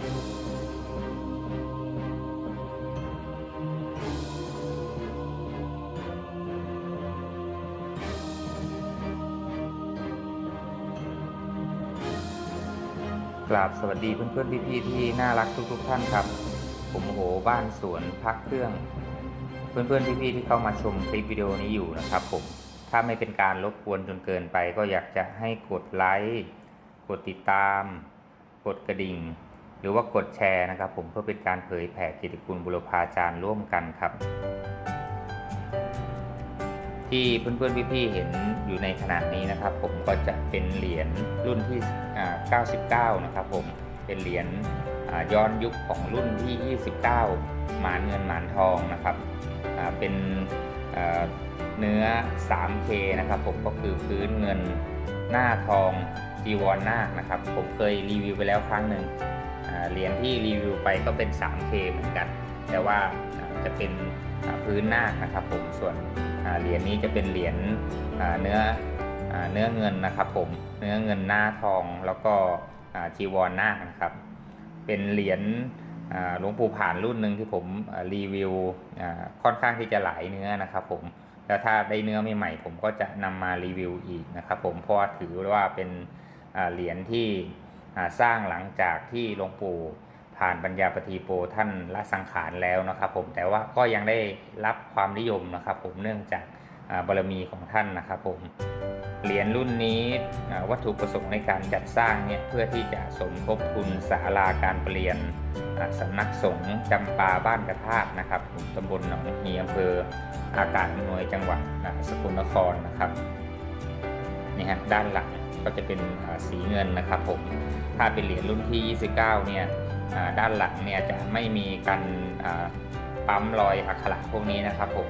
กราบสวัสดีเพื่อนๆพี่ๆที่น่ารักทุกๆท่านครับ ผมโอโหบ้านสวนพักเครื่อง เพื่อนๆพี่ๆที่เข้ามาชมคลิปวิดีโอนี้อยู่นะครับผมถ้าไม่เป็นการรบกวนจนเกินไป ก็อยากจะให้กดไลค์กดติดตาม กดกระดิ่ง หรือว่ากดแชร์นะครับผมเพื่อเป็นการเผยแผ่กิตติคุณบุรพาจารย์ร่วมกันครับ ที่เพื่อนๆพี่ๆเห็นอยู่ในขณะนี้นะครับ ผมก็จะเป็นเหรียญรุ่นที่ 99 นะครับผมเป็นเหรียญย้อนยุคของรุ่นที่ 29 หมานเงินหมานทองนะครับเป็นเนื้อ 3K นะครับผมก็คือพื้นเงินหน้าทองจีวรนาคนะครับ ผมเคยรีวิวไปแล้วครั้งหนึ่ง เหรียญที่รีวิวไปก็เป็น 3K เหมือนกัน แต่ว่าจะเป็นพื้นนาคนะครับผมส่วนเหรียญนี้จะเป็นเหรียญเนื้อเนื้อเงินนะครับผมเนื้อเงินหน้าทองแล้วก็จีวรนาคนะครับเป็นเหรียญหลวงปู่ผ่านรุ่นหนึ่งที่ผมรีวิวค่อนข้างที่จะหลายเนื้อนะครับผมแล้วถ้าได้เนื้อใหม่ๆผมก็จะนำมารีวิวอีกนะครับผมเพราะว่าถือว่าเป็นเหรียญที่ สร้างหลังจากที่หลวงปู่ผ่านปัญญาปฏิโปท่านละสังขารแล้วนะครับผมแต่ว่าก็ยังได้รับความนิยมนะครับผมเนื่องจากบารมีของท่านนะครับผมเหรียญรุ่นนี้วัตถุประสงค์ในการจัดสร้างเนี่ยเพื่อที่จะสมทบทุนศาลาการเปลี่ยนสำนักสงฆ์จำปาบ้านกระทาดนะครับผมตำบลหนองฮีอำเภออากาศอำนวยจังหวัดสกลนครนะครับนี่ฮะด้านหลัง ก็จะเป็นสีเงินนะครับผมถ้าเป็นเหรียญรุ่นที่ 29 เนี่ยด้านหลังเนี่ยจะไม่มีการปั๊มรอยอักขระพวกนี้นะครับผม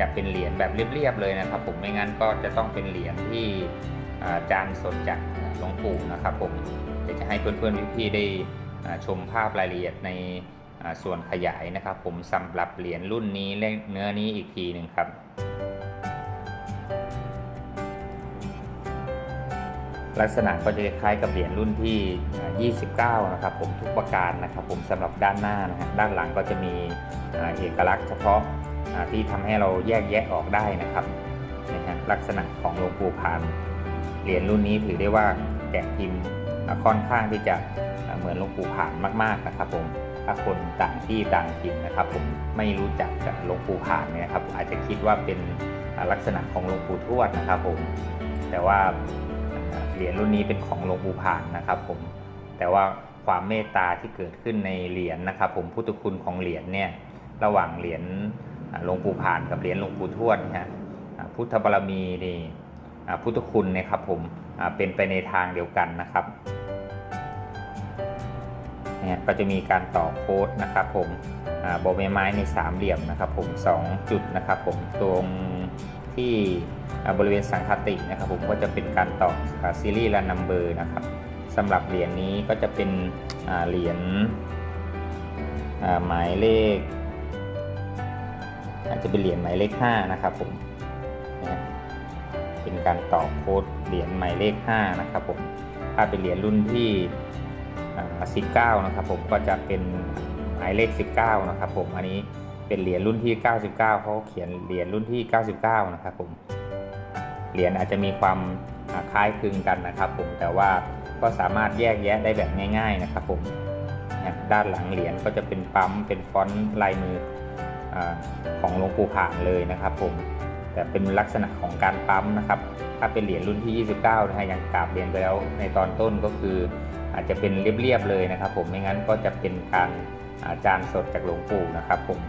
จะเป็นเหรียญแบบเรียบๆเลยนะครับ ผมไม่งั้นก็จะต้องเป็นเหรียญที่าจานสดจากหลวงปู่นะครับ ผมเดี๋ยวจะให้เพื่อนๆพี่ๆได้ชมภาพรายละเอียดในส่วนขยายนะครับ ผมสำหรับเหรียญรุ่นนี้และเนื้อนี้อีกทีหนึ่งครับ ลักษณะก็จะคล้ายกับเหรียญรุ่นที่ 29 นะครับผมทุกประการนะครับผมสำหรับด้านหน้านะฮะด้านหลังก็จะมีเอกลักษณ์เฉพาะที่ทำให้เราแยกแยะออกได้นะครับนะฮะลักษณะของหลวงปู่พานเหรียญรุ่นนี้ถือได้ว่าแกะพิมพ์ค่อนข้างที่จะเหมือนหลวงปู่ผานมาก ๆนะครับผมถ้าคนต่างที่ต่างถิ่นนะครับ ผมไม่รู้จักกับหลวงปู่ผานเนี่ยครับอาจจะคิดว่าเป็นลักษณะของหลวงปู่ทวดนะครับผมแต่ว่า เหรียญรุ่นนี้เป็นของหลวงปู่ผ่านนะครับผมแต่ว่าความเมตตาที่เกิดขึ้นในเหรียญนะครับ ผมพุทธคุณของเหรียญเนี่ยระหว่างเหรียญหลวงปู่ผ่านกับเหรียญหลวงปู่ทวดนะฮะพุทธบารมีนี่พุทธคุณเนะครับผมเป็นไปในทางเดียวกันนะครับเนี่ยก็จะมีการต่อโค้ดนะครับผมอ่าโบใบไม้ในสามเหลี่ยมนะครับผมสองจุดนะครับผมตรง ที่บริเวณสังคตินะครับผมก็จะเป็นการต่อซีรีส์และนัมเบอร์นะครับสำหรับเหรียญนี้ก็จะเป็นเหรียญหมายเลข อาจจะเป็นเหรียญหมายเลข 5 นะครับผมเป็นการต่อโค้ดเหรียญหมายเลข 5 นะครับผมถ้าเป็นเหรียญรุ่นที่ 19 นะครับผมก็จะเป็นหมายเลข 19 นะครับผมอันนี้ เป็นเหรียญรุ่นที่ 99เขาเขียนเหรียญรุ่นที่ 99 นะครับผม เหรียญอาจจะมีความาคล้ายคลึงกันนะครับผม แต่ว่าก็สามารถแยกแยะได้แบบง่าย ๆนะครับผม ด้านหลังเหรียญก็จะเป็นปั๊ม เป็นฟอนต์ลายมืออของหลวงปู่ผ่านเลยนะครับผม แต่เป็นลักษณะของการปั๊มนะครับ ถ้าเป็นเหรียญรุ่นที่ 29 นะฮะ อย่างกราบเรียนไปแล้วในตอนต้นก็คืออาจจะเป็นเรียบๆเลยนะครับผม ไม่งั้นก็จะเป็นการ อาจารย์สดจากหลวงปู่นะครับผม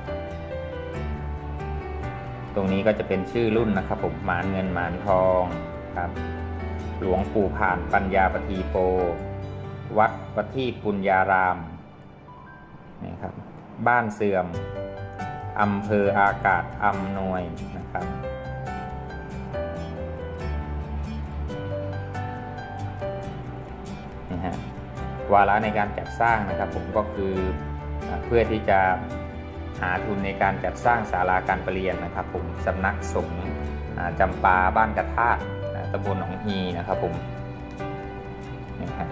ตรงนี้ก็จะเป็นชื่อรุ่นนะครับผมหมานเงินหมานทองครับ หลวงปู่ผ่านปัญญาปทีโป วัดปฏิปุญญารามนี่ครับ บ้านเสื่อมอำเภออากาศอำนวยนะครับนี่ฮะวาระในการจัดสร้างนะครับผมก็คือ เพื่อที่จะหาทุนในการจัดสร้างศาลาการประเรียนนะครับผมสำนักสงฆ์จำปาบ้านกระทาดอ่าตำบลหนองฮีนะครับผมนี่ฮะ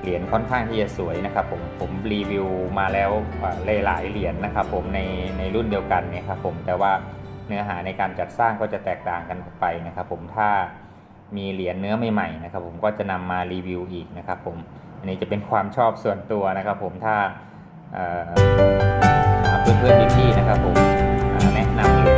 เหรียญค่อนข้างที่จะสวยนะครับผมผมรีวิวมาแล้วอ่หลายๆเหรียญนะครับผมในในรุ่นเดียวกันเนี่ยครับผมแต่ว่าเนื้อหาในการจัดสร้างก็จะแตกต่างกันออกไปนะครับผมถ้า มีเหรียญเนื้อใหม่ๆนะครับผมก็จะนำมารีวิวอีกนะครับผมอันนี้จะเป็นความชอบส่วนตัวนะครับผมถ้าเพื่อนๆพี่ๆนะครับผมแนะนำเหรีย